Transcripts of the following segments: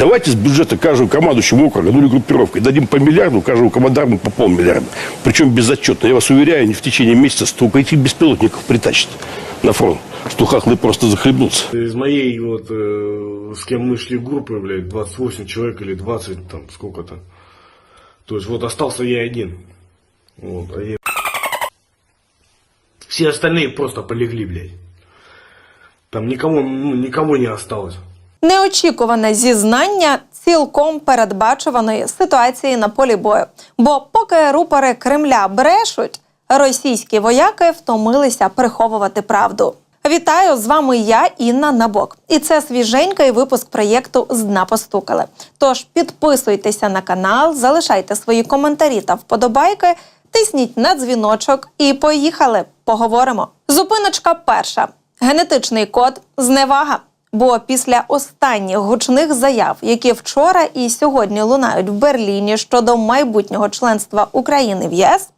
Давайте с бюджета каждому командующему округа, ну или группировкой, дадим по миллиарду, каждому командарму по полмиллиарда. Причем безотчетно. Я вас уверяю, не в течение месяца столько этих беспилотников притащат на фронт, что хохлы просто захлебнутся. Из моей вот, э, с кем мы шли группы, блядь, 28 человек или 20, там, сколько-то. То есть вот остался я один. Вот, а я- Все остальные просто полегли, блядь. Там никому, ну, никого не осталось. Неочікуване зізнання цілком передбачуваної ситуації на полі бою. Бо поки рупори Кремля брешуть, російські вояки втомилися приховувати правду. Вітаю з вами я, Інна Набок. І це свіженький випуск проєкту з дна постукали. Тож підписуйтеся на канал, залишайте свої коментарі та вподобайки, тисніть на дзвіночок і поїхали. Поговоримо. Зупиночка перша: генетичний код зневага. Бо після останніх гучних заяв, які вчора і сьогодні лунають в Берліні щодо майбутнього членства України в ЄС,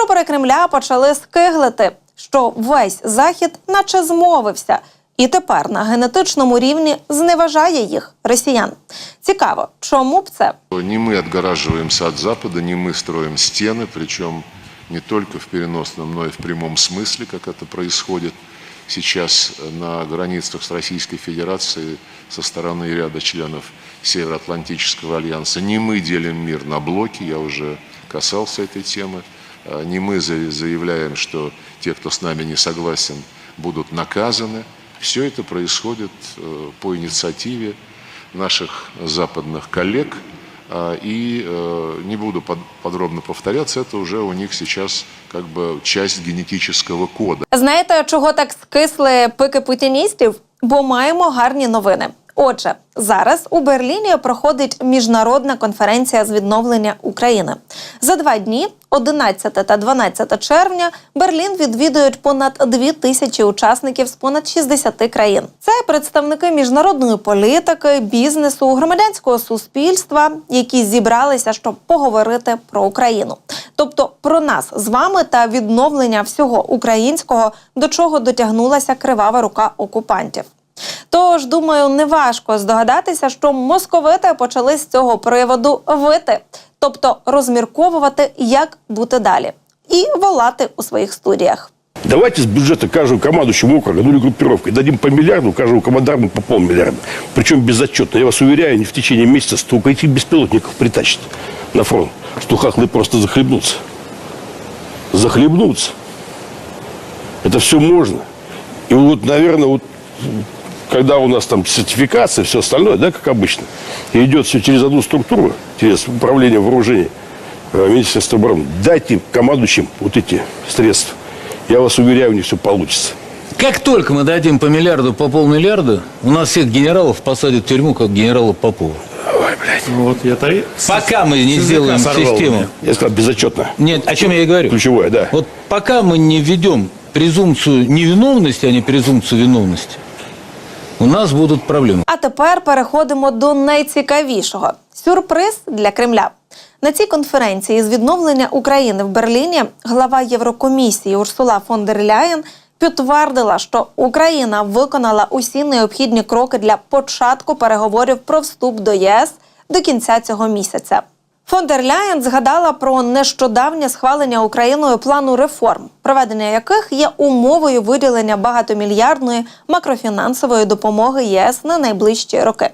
рупори Кремля почали скиглити, що весь захід, наче змовився, і тепер на генетичному рівні зневажає їх росіян. Цікаво, чому б це? Не мы отгораживаемся от Запада, не мы строим стены, причем не только в переносном, но и в прямом смысле, как это происходит Сейчас на границах с Российской Федерацией со стороны ряда членов Североатлантического альянса. Не мы делим мир на блоки, я уже касался этой темы. А, Не мы за- заявляем, что те, кто с нами не согласен, будут наказаны. Все это происходит э, по инициативе наших западных коллег. А, И э, не буду под- подробно повторяться, это уже у них сейчас как бы часть генетического кода. Знаєте, чого так скисли пики путіністів? Бо маємо гарні новини. Отже, зараз у Берліні проходить міжнародна конференція з відновлення України. За два дні, 11 та 12 червня, Берлін відвідують понад дві тисячі учасників з понад 60 країн. Це представники міжнародної політики, бізнесу, громадянського суспільства, які зібралися, щоб поговорити про Україну, тобто про нас з вами та відновлення всього українського, до чого дотягнулася кривава рука окупантів. Тож, думаю, неважко здогадатися, що московити почали з цього приводу вити, тобто розмірковувати, як бути далі, і волати у своїх студіях. Давайте с бюджета каждому командующему округа, ну или группировкой, дадим по миллиарду, каждому командарму по полмиллиарда. Причем безотчетно. Я вас уверяю, не в течение месяца столько этих беспилотников притащат на фронт, что хохлы просто захлебнутся. Захлебнутся. Это все можно. И вот, наверное, вот когда у нас там сертификация, все остальное, да, как обычно, и идет все через одну структуру, через управление вооружений, э, Министерство обороны, дайте командующим вот эти средства. Я вас уверяю, у них все получится. Как только мы дадим по миллиарду, по полмиллиарда, у нас всех генералов посадят в тюрьму, как генерала Попова. Ой, блядь. Вот я-то и Пока мы не сделаем систему. меня. Я сказал, безотчетно. Нет, о чем я и говорю. Ключевое, да. Вот пока мы не введем презумпцию невиновности, а не презумпцию виновности, нас будут проблемы. А тепер переходимо до найцікавішого сюрприз для Кремля. На цій конференції з відновлення України в Берліні глава Єврокомісії Урсула фон дер Ляєн підтвердила, що Україна виконала усі необхідні кроки для початку переговорів про вступ до ЄС до кінця цього місяця. Фон дер Ляєн згадала про нещодавнє схвалення Україною плану реформ, проведення яких є умовою виділення багатомільярдної макрофінансової допомоги ЄС на найближчі роки.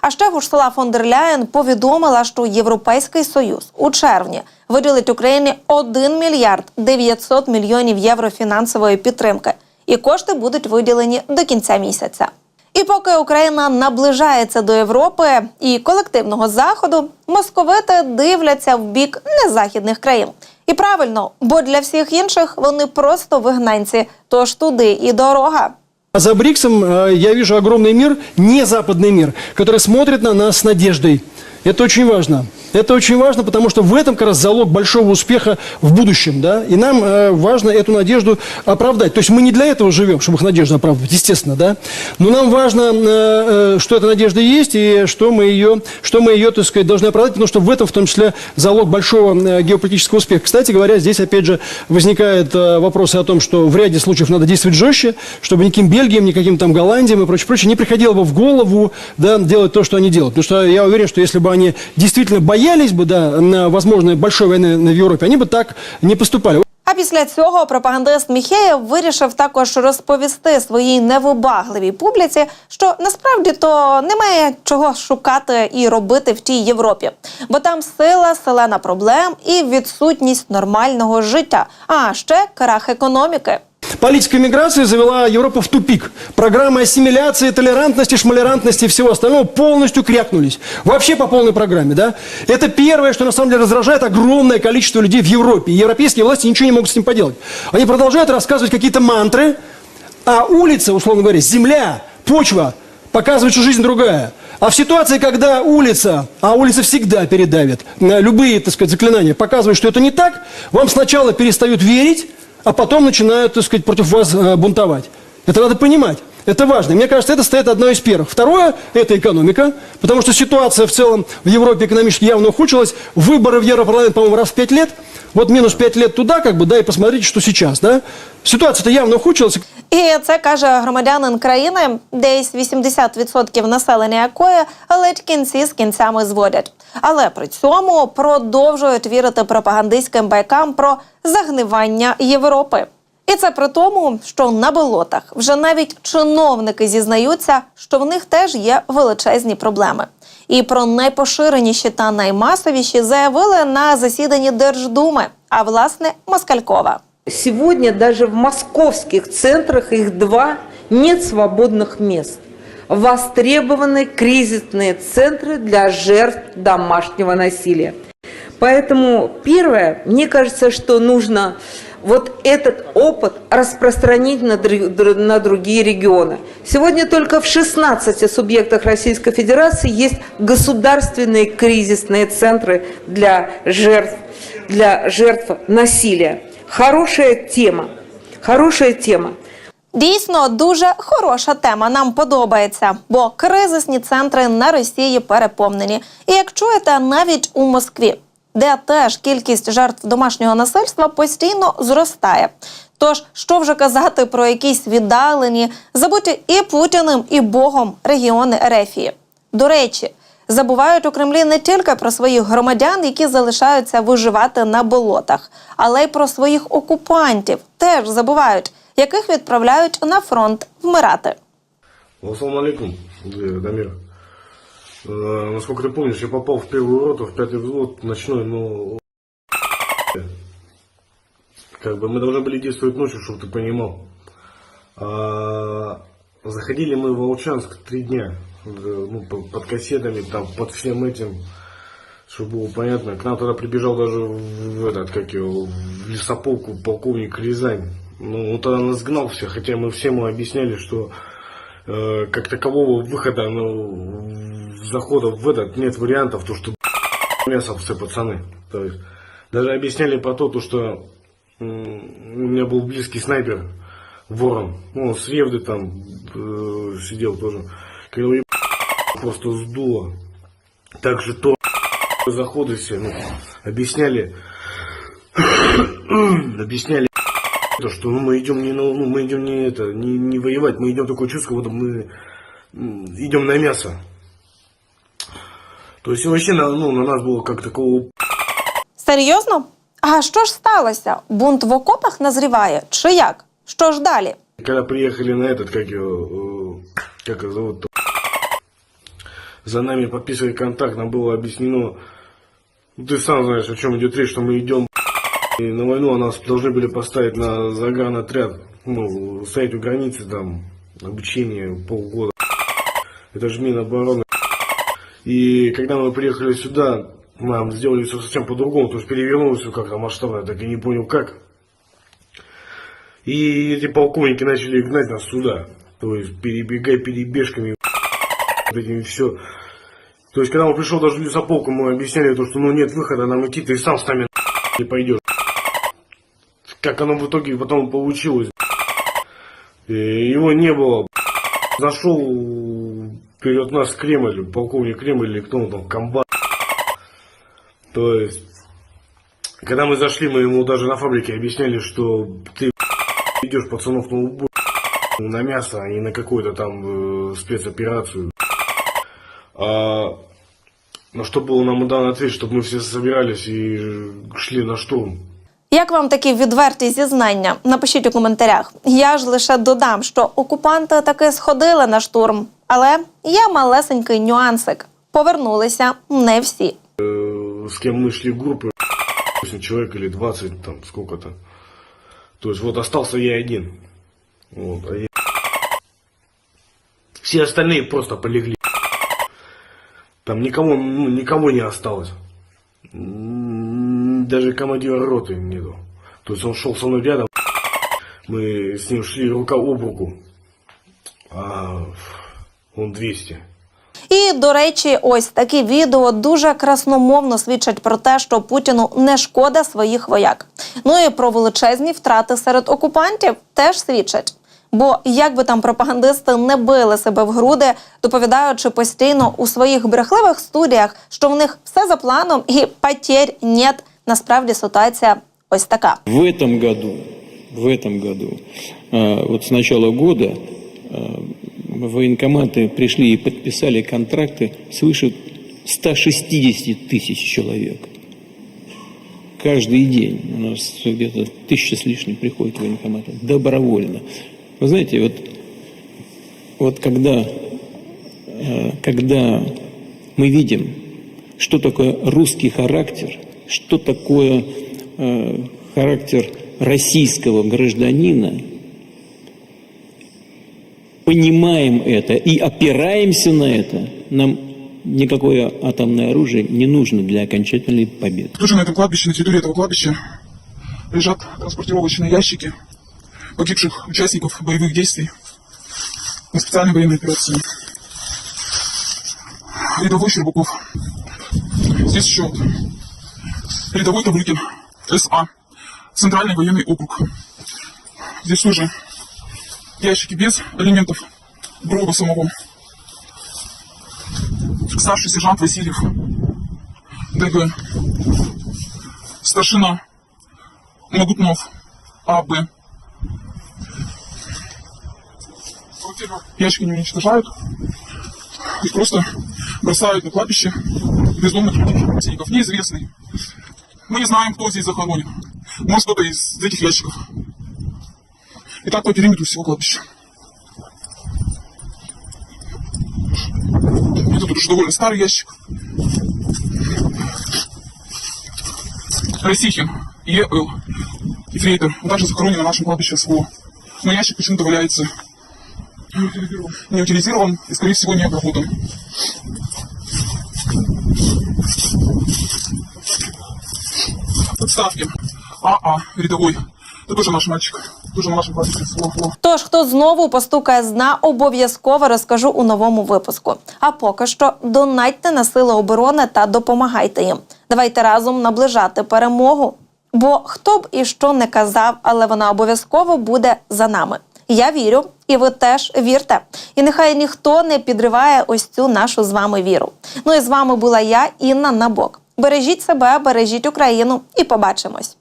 А ще Урсула фон Ляєн повідомила, що Європейський Союз у червні виділить Україні 1 мільярд 900 мільйонів євро фінансової підтримки, і кошти будуть виділені до кінця місяця. І поки Україна наближається до Європи і колективного заходу, московити дивляться в бік незахідних країн. І правильно, бо для всіх інших вони просто вигнанці, тож туди і дорога. А за БРИКСом э, я вижу огромный мир, не западный мир, который смотрит на нас с надеждой. Это очень важно. Это очень важно, потому что в этом как раз залог большого успеха в будущем, да, и нам э, важно эту надежду оправдать. То есть мы не для этого живем, чтобы их надежду оправдывать, естественно, да, но нам важно, э, э, что эта надежда есть и что мы ее, что мы ее, так сказать, должны оправдать, потому что в этом в том числе залог большого э, геополитического успеха. Кстати говоря, здесь опять же возникают э, вопросы о том, что в ряде случаев надо действовать жестче, чтобы никаким Бельгиям, никаким там Голландиям и прочее, прочее не приходило бы в голову, да, делать то, что они делают. Потому что я уверен, что если бы они действительно боялись бы, да, на возможной большой войны в Европе, они бы так не поступали. А після цього пропагандист Міхеєв вирішив також розповісти своїй невибагливій публіці, що насправді то немає чого шукати і робити в тій Європі, бо там сила, селена проблем і відсутність нормального життя, а ще крах економіки. Политика миграции завела Европу в тупик. Программы ассимиляции, толерантности, шмалерантности и всего остального полностью крякнулись. Вообще по полной программе, да? Это первое, что на самом деле раздражает огромное количество людей в Европе. И европейские власти ничего не могут с этим поделать. Они продолжают рассказывать какие-то мантры, а улица, условно говоря, земля, почва показывает, что жизнь другая. А в ситуации, когда улица, а улица всегда передавит, любые, так сказать, заклинания показывают, что это не так, вам сначала перестают верить, а потом начинают, так сказать, против вас э, бунтовать. Это надо понимать. Это важно. Мне кажется, это стоит одно из первых. Второе – это экономика, потому что ситуация в целом в Европе экономически явно ухудшилась. Выборы в Европарламент, по-моему, раз в пять лет. Вот минус пять лет туда, как бы, да, и посмотрите, что сейчас, да. Ситуация-то явно ухудшилась. І це каже громадянин країни, десь 80% населення якої ледь кінці з кінцями зводять. Але при цьому продовжують вірити пропагандистським байкам про загнивання Європи. І це при тому, що на болотах вже навіть чиновники зізнаються, що в них теж є величезні проблеми. І про найпоширеніші та наймасовіші заявили на засіданні Держдуми, а власне Москалькова. Сегодня даже в московских центрах, их два, нет свободных мест. Востребованы кризисные центры для жертв домашнего насилия. Поэтому первое, мне кажется, что нужно вот этот опыт распространить на, на другие регионы. Сегодня только в 16 субъектах Российской Федерации есть государственные кризисные центры для жертв, для жертв насилия. Хорошая тема. Хорошая тема. Дійсно, дуже хороша тема. Нам подобається, бо кризисні центри на Росії переповнені. І як чуєте, навіть у Москві, де теж кількість жертв домашнього насильства постійно зростає. Тож, що вже казати про якісь віддалені, забуті і Путіним, і Богом регіони Ерефії. До речі, забувають у Кремлі не тільки про своїх громадян, які залишаються виживати на болотах, але й про своїх окупантів. Теж забувають, яких відправляють на фронт вмирати. Ассаламу алейкум, э, Дамир. Э, насколько ты помнишь, я попал в первую роту, в пятый взвод ночной, но... Как бы мы должны были действовать ночью, чтобы ты понимал. А, заходили мы в Волчанск три дня. Э, Ну, по- под кассетами, там, под всем этим. Чтобы было понятно. К нам тогда прибежал даже в этот, как его, в лесополку полковник Рязань. Ну, он тогда нас гнал всех, хотя мы всем ему объясняли, что э, как такового выхода, ну, захода в этот нет вариантов, то что мясо все пацаны. То есть, даже объясняли по то, то что у меня был близкий снайпер, ворон, ну, он с Ревды там э, сидел тоже. Еб- просто сдуло. Так же то заходы все, ну, объясняли, объясняли то, что ну, мы идем не, на- ну, мы идем не это, не, не воевать, мы идем такое чувство, вот мы м, идем на мясо. То есть вообще на, ну, на нас было как такого Серйозно? А що ж сталося? Бунт в окопах назріває? Чи як? Що ж далі? Когда приехали на этот, как его, э, как его зовут, за нами подписывали контакт, нам было объяснено, ну, ты сам знаешь, о чем идет речь, что мы идем и на войну, а нас должны были поставить на загранотряд, ну, стоять у границы, там, обучение полгода. Это же Минобороны. И когда мы приехали сюда, нам сделали все совсем по-другому, то есть перевернулось все как-то масштабно, я так и не понял как. И эти полковники начали гнать нас сюда. То есть перебегай перебежками, вот этим все. То есть, когда он пришел даже в лесополку, мы объясняли то, что ну нет выхода, нам идти, ты сам с нами не пойдешь. Как оно в итоге потом получилось. Его не было. Зашел перед нас Кремль, полковник Кремль или кто он там, комбат. То есть, когда мы зашли, мы ему даже на фабрике объясняли, что ты идешь пацанов на убой, на мясо, а не на какую-то там э, спецоперацию. А, на что был нам дан ответ, чтобы мы все собирались и шли на штурм. Як вам такі відверті зізнання? Напишіть у коментарях. Я ж лише додам, що окупанти таки сходили на штурм, але є малесенький нюансик. Повернулися не всі. Э, С кем мы шли группы, 8 человек или 20, там сколько-то. То есть вот остался я один. Вот, а я- Все остальные просто полегли. Там никого, ну, никого не осталось. Даже командира роты нету. То есть он шел со мной рядом. Мы с ним шли рука об руку. А он 200. І до речі, ось такі відео дуже красномовно свідчать про те, що Путіну не шкода своїх вояк. Ну і про величезні втрати серед окупантів теж свідчать. Бо як би там пропагандисти не били себе в груди, доповідаючи постійно у своїх брехливих студіях, що в них все за планом і потерь нет, насправді ситуація ось така. В этом году, в этом году, э, вот с начала года э, военкоматы пришли и подписали контракты свыше 160 тысяч человек. Каждый день у нас где-то тысяча с лишним приходит в военкоматы добровольно. Вы знаете, вот, вот когда, э, когда мы видим, что такое русский характер, что такое э, характер российского гражданина, понимаем это и опираемся на это, нам никакое атомное оружие не нужно для окончательной победы. Тоже на этом кладбище, на территории этого кладбища лежат транспортировочные ящики погибших участников боевых действий на специальной военной операции. Рядовой Щербаков. Здесь вот рядовой Таврыкин, СА, Центральный военный округ. Здесь тоже ящики без элементов гроба самого. Старший сержант Васильев, ДГ, старшина Магутнов, АБ. Ящики не уничтожают, их просто бросают на кладбище бездомных людей, родственников, неизвестные. Мы не знаем, кто здесь захоронен. Может, кто-то из этих ящиков. И так по периметру всего кладбища. Это тут уже довольно старый ящик. Росихин, Е.Л. Ефрейтор. Он также захоронен на нашем кладбище СВО. Но ящик почему-то валяется не утилизирован и, скорее всего, не обработан. Подставки. АА, рядовой. Это тоже наш мальчик. Тоже на нашем кладбище Тож, хто знову постукає з дна, обов'язково розкажу у новому випуску. А поки що донатьте на сили оборони та допомагайте їм. Давайте разом наближати перемогу. Бо хто б і що не казав, але вона обов'язково буде за нами. Я вірю, і ви теж вірте. І нехай ніхто не підриває ось цю нашу з вами віру. Ну і з вами була я, Інна Набок. Бережіть себе, бережіть Україну і побачимось.